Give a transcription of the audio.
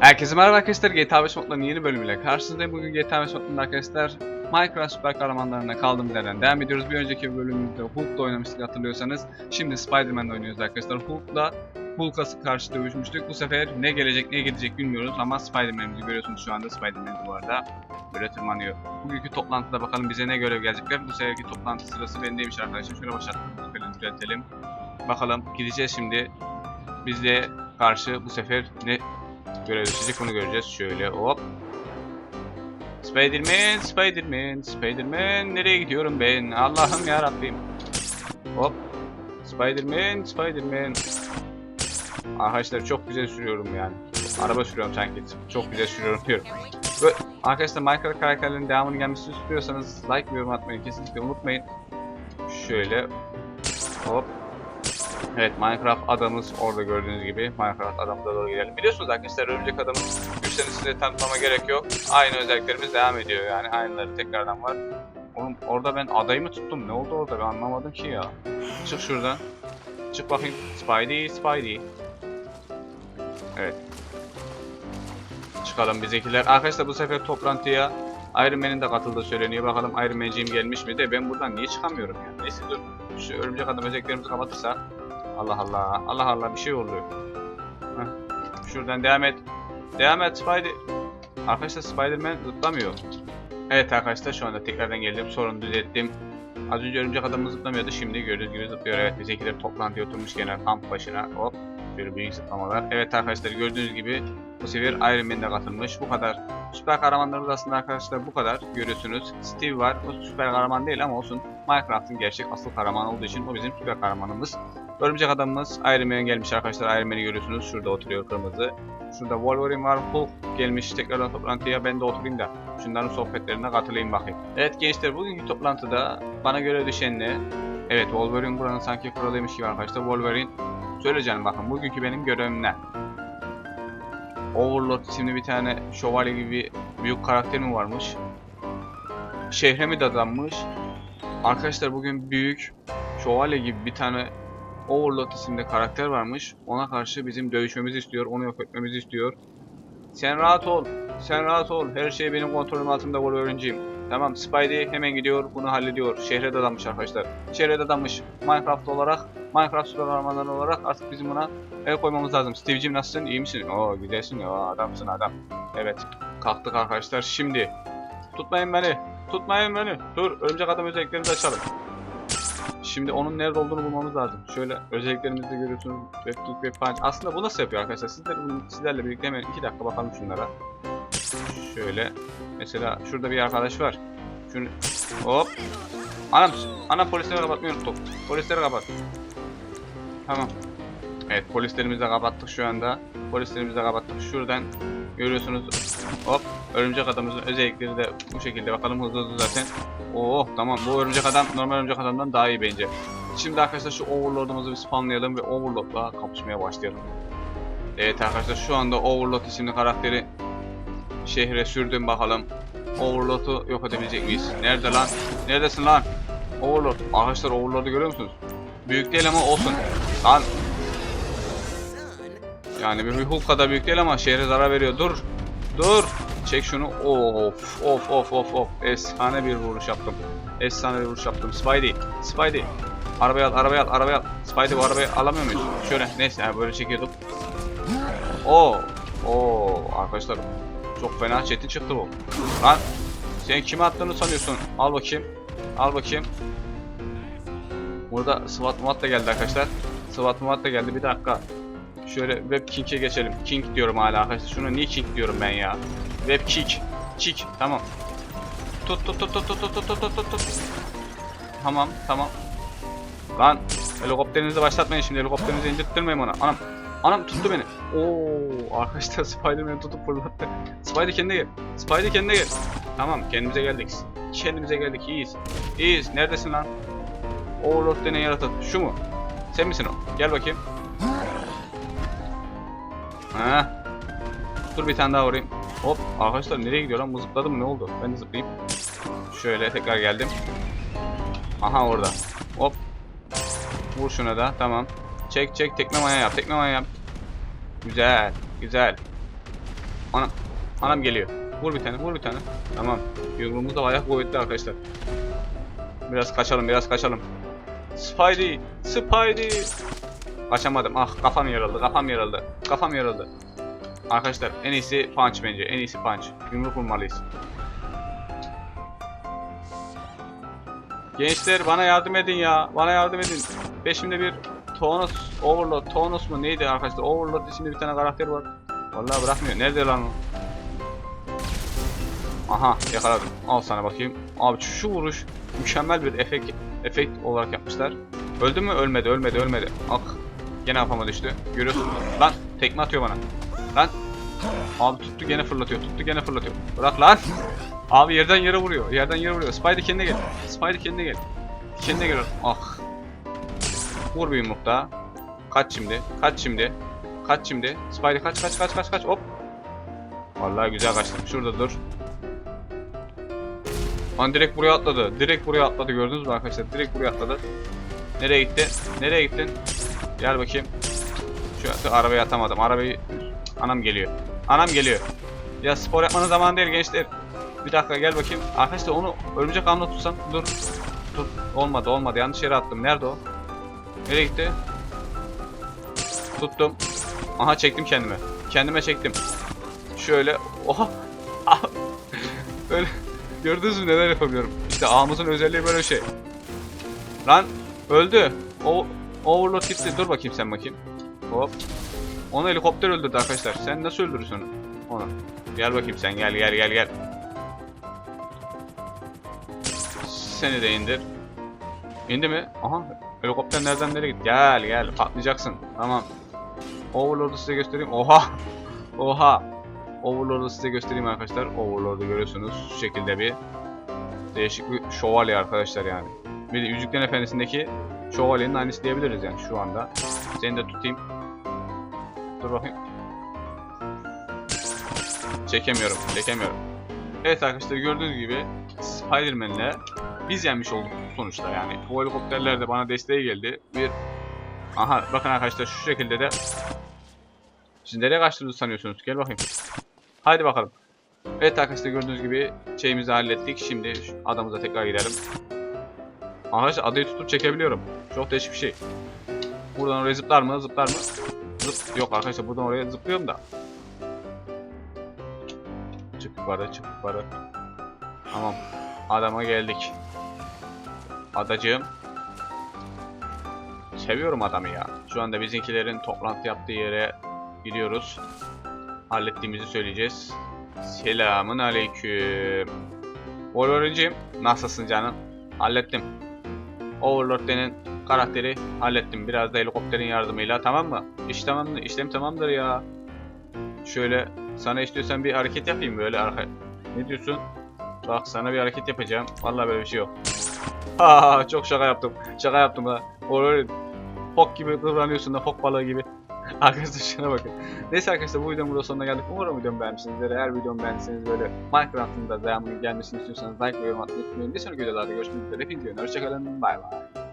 Herkese merhaba arkadaşlar. GTA 5 modlarının yeni bölümüyle karşınızdayım. Bugün GTA 5 modlarında arkadaşlar Minecraft süper kahramanlarına kaldığımız yerden devam ediyoruz. Bir önceki bölümümüzde Hulk'la oynamıştık hatırlıyorsanız. Şimdi Spider-Man'le oynuyoruz arkadaşlar. Hulk'la Hulk'a karşı dövüşmüştük. Bu sefer ne gelecek ne gidecek bilmiyoruz ama Spider-Man'imizi görüyorsunuz şu anda. Spider-Man bu arada böyle tırmanıyor. Bugünkü toplantıda bakalım bize ne görev gelecekler. Bu seferki toplantı sırası bendeymiş arkadaşlar. Şöyle başlatalım. Düzeltelim. Bakalım gideceğiz şimdi. Bizle karşı bu sefer ne görev düşecek onu göreceğiz. Şöyle hop. Spiderman, Spiderman, Spiderman nereye gidiyorum ben? Allah'ım ya Rabbim. Hop. Spiderman, Spiderman. Arkadaşlar çok güzel sürüyorum yani. Araba sürüyorum sanki. Çok güzel sürüyorum diyorum. Arkadaşlar Minecraft karakterlerinin devamının gelmesini istiyorsanız like ve yorum atmayı kesinlikle unutmayın. Şöyle. Hop. Evet Minecraft adamız orada gördüğünüz gibi Minecraft adamıza doğru gidelim. Biliyorsunuz arkadaşlar örümcek adamın güçlerini size tanıtmama gerek yok. Aynı özelliklerimiz devam ediyor yani aynıları tekrardan var. Oğlum orada ben adayı mı tuttum? Ne oldu orada ben anlamadım ki ya. Çık şuradan. Çık bakayım. Spidey, Spidey. Evet. Çıkalım bizekiler. Arkadaşlar bu sefer toplantıya Iron Man'in de katıldığı söyleniyor. Bakalım Iron Man'ciğim gelmiş mi de ben buradan niye çıkamıyorum ya. Neyse dur. Şu örümcek adam özelliklerimizi kapatırsa Allah Allah. Allah Allah bir şey oluyor. Heh. Şuradan devam et. Devam et Spider. Arkadaşlar Spider-Man zıplamıyor. Evet arkadaşlar şu anda tekrardan geldim. Sorunu düzelttim. Az önce örümcek adamı zıplamıyordu. Şimdi gördüğünüz gibi zıplıyor. Evet bizimkiler toplantıya oturmuş genel kamp başına. Hop. Böyle büyük zıplamalar. Evet arkadaşlar gördüğünüz gibi bu sefer Iron Man de katılmış. Bu kadar. Süper kahramanlarımız aslında arkadaşlar bu kadar. Görüyorsunuz. Steve var. O süper kahraman değil ama olsun. Minecraft'ın gerçek asıl kahramanı olduğu için o bizim süper kahramanımız. Örümcek adamımız Iron Man gelmiş arkadaşlar. Iron Man'i görüyorsunuz. Şurada oturuyor kırmızı. Şurada Wolverine var. Hulk gelmiş tekrardan toplantıya. Ben de oturayım da şunların sohbetlerine katılayım bakayım. Evet gençler bugünkü toplantıda bana göre düşen ne? Evet Wolverine buranın sanki kralıymış gibi arkadaşlar. Wolverine söyle canım bakın bugünkü benim görevim ne? Overlord isimli bir tane şövalye gibi büyük karakter mi varmış? Şehre mi dadanmış? Arkadaşlar bugün büyük şövalye gibi bir tane Overlord isimli karakter varmış. Ona karşı bizim dövüşmemizi istiyor, onu yok etmemizi istiyor. Sen rahat ol, sen rahat ol. Her şey benim kontrolüm altında Wolverine'ciyim. Tamam, Spidey hemen gidiyor, bunu hallediyor. Şehre dadanmış arkadaşlar. Şehre dadanmış. Minecraft olarak, Minecraft süper olarak artık bizim buna el koymamız lazım. Steve'cim nasılsın, iyi misin? Oo, güzelsin, Oo, adamsın adam. Evet, kalktık arkadaşlar. Şimdi, tutmayın beni, tutmayın beni. Dur, örümcek adam özelliklerimizi açalım. Şimdi onun nerede olduğunu bulmamız lazım. Şöyle özelliklerimizi de görüyorsunuz. Web kick, web punch. Aslında bu nasıl yapıyor arkadaşlar? Sizler, sizlerle birlikte hemen 2 dakika bakalım şunlara. Şöyle. Mesela şurada bir arkadaş var. Şunu hop. Anam, anam polisleri kapatmayı unuttum. Polisleri kapat. Tamam. Evet polislerimizi de kapattık şu anda. Polislerimizi de kapattık. Şuradan görüyorsunuz. Hop. Örümcek adamımızın özellikleri de bu şekilde. Bakalım hızlı hızlı zaten. Oo tamam bu örümcek adam normal örümcek adamdan daha iyi bence. Şimdi arkadaşlar şu Overlord'umuzu bir spamlayalım ve Overlord'la kapışmaya başlayalım. Evet arkadaşlar şu anda Overlord isimli karakteri şehre sürdüm bakalım. Overlord'u yok edebilecek miyiz? Nerede lan? Neredesin lan? Overlord. Arkadaşlar Overlord'u görüyor musunuz? Büyük değil ama olsun. Lan. Yani bir Hulk kadar büyük değil ama şehre zarar veriyor. Dur. Dur. Çek şunu. Of of of of of. Efsane bir vuruş yaptım. Efsane bir vuruş yaptım. Spidey. Spidey. Arabaya al, arabaya al, arabaya al. Spidey bu arabayı alamıyor muyuz? Şöyle neyse yani böyle çekiyorduk. Oo. Oo arkadaşlar çok fena çetin çıktı bu. Lan sen kime attığını sanıyorsun? Al bakayım. Al bakayım. Burada SWAT muat da geldi arkadaşlar. SWAT muat da geldi. Bir dakika. Şöyle Web King'e geçelim. King diyorum hala arkadaşlar. Şunu niye King diyorum ben ya? Web Kick. Kick. Tamam. Tut tut tut tut tut tut tut tut tut tut. Tamam tamam. Lan helikopterinizi başlatmayın şimdi. Helikopterinizi indirttirmeyin bana. Anam. Anam tuttu beni. Oo arkadaşlar Spider-Man tutup fırlattı. Spider kendine gel. Spider kendine gel. Tamam kendimize geldik. Kendimize geldik. İyiyiz. İyiyiz. Neredesin lan? Overlord denen yaratık. Şu mu? Sen misin o? Gel bakayım. Ha. Dur bir tane daha vurayım. Hop arkadaşlar nereye gidiyor lan? Bu zıpladı mı? Ne oldu? Ben de zıplayayım. Şöyle tekrar geldim. Aha orada. Hop. Vur şuna da. Tamam. Çek çek tekme maya yap. Tekme maya yap. Güzel. Güzel. Anam. Anam geliyor. Vur bir tane, vur bir tane. Tamam. Yumruğumuz da bayağı kuvvetli arkadaşlar. Biraz kaçalım, biraz kaçalım. Spidey! Spidey! Kaçamadım. Ah kafam yarıldı, kafam yarıldı. Kafam yarıldı. Arkadaşlar en iyisi punch bence. En iyisi punch. Yumruk vurmalıyız. Gençler bana yardım edin ya. Bana yardım edin. Peşimde bir Tonos Overlord. Tonos mu neydi arkadaşlar? Overlord isimli bir tane karakter var. Vallahi bırakmıyor. Nerede lan o? Aha yakaladım. Al sana bakayım. Abi şu, vuruş mükemmel bir efekt efekt olarak yapmışlar. Öldü mü? Ölmedi, ölmedi, ölmedi. Ak. Gene kafama düştü. Görüyorsun. Lan tekme atıyor bana. Lan. Abi tuttu gene fırlatıyor. Tuttu gene fırlatıyor. Bırak lan. Abi yerden yere vuruyor. Yerden yere vuruyor. Spidey kendine gel. Spidey kendine gel. Kendine gel. Ah. Vur bir yumruk daha. Kaç şimdi. Kaç şimdi. Kaç şimdi. Spidey kaç kaç kaç kaç kaç. Hop. Vallahi güzel kaçtım. Şurada dur. Lan direkt buraya atladı. Direkt buraya atladı. Gördünüz mü arkadaşlar? Direkt buraya atladı. Nereye gitti? Nereye gittin? Gel bakayım. Şu arabaya atamadım. Arabayı anam geliyor. Anam geliyor. Ya spor yapmanın zamanı değil gençler. Bir dakika gel bakayım. Arkadaşlar onu örümcek ağımla tutsam. Dur. Dur. Olmadı olmadı. Yanlış yere attım. Nerede o? Nereye gitti? Tuttum. Aha çektim kendime. Kendime çektim. Şöyle. Oha. Ah. Böyle. Gördünüz mü neler yapabiliyorum. İşte ağımızın özelliği böyle şey. Lan öldü. O Overlord gitti. Dur bakayım sen bakayım. Hop. Onu helikopter öldürdü arkadaşlar. Sen nasıl öldürürsün onu? Onu. Gel bakayım sen gel gel gel gel. Seni de indir. İndi mi? Aha. Helikopter nereden nereye gitti? Gel gel patlayacaksın. Tamam. Overlord'u size göstereyim. Oha. Oha. Overlord'u size göstereyim arkadaşlar. Overlord'u görüyorsunuz. Şu şekilde bir değişik bir şövalye arkadaşlar yani. Bir de Yüzüklerin Efendisi'ndeki şövalyenin aynısı diyebiliriz yani şu anda. Seni de tutayım. Dur bakayım. Çekemiyorum, çekemiyorum. Evet arkadaşlar gördüğünüz gibi Spider-Man'le biz yenmiş olduk sonuçta yani. Bu helikopterler de bana desteğe geldi. Bir Aha bakın arkadaşlar şu şekilde de Siz nereye kaçtığınızı sanıyorsunuz? Gel bakayım. Haydi bakalım. Evet arkadaşlar gördüğünüz gibi şeyimizi hallettik. Şimdi adamıza tekrar gidelim. Arkadaşlar adayı tutup çekebiliyorum. Çok değişik bir şey. Buradan oraya zıplar mı? Zıplar mı? Zıp. Yok arkadaşlar buradan oraya zıplıyorum da. Çık yukarı, çık yukarı. Tamam. Adama geldik. Adacığım. Seviyorum adamı ya. Şu anda bizimkilerin toplantı yaptığı yere gidiyoruz. Hallettiğimizi söyleyeceğiz. Selamun aleyküm. Wolverine'cim nasılsın canım? Hallettim. Overlord karakteri hallettim. Biraz da helikopterin yardımıyla tamam mı? İş tamamdır, işlem tamamdır ya. Şöyle sana istiyorsan bir hareket yapayım böyle arka. Ne diyorsun? Bak sana bir hareket yapacağım. Vallahi böyle bir şey yok. Ha çok şaka yaptım. Şaka yaptım ha. Wolverine. Fok gibi kıvranıyorsun da fok balığı gibi. Arkadaşlar şuna bakın. Neyse arkadaşlar bu videonun burada sonuna geldik. Umarım videomu beğenmişsinizdir. Eğer videomu beğendiyseniz böyle Minecraft'ın da devamlı gelmesini istiyorsanız like ve yorum atmayı unutmayın. Bir sonraki videolarda görüşmek üzere. Hepinize hoşçakalın. Bay bay.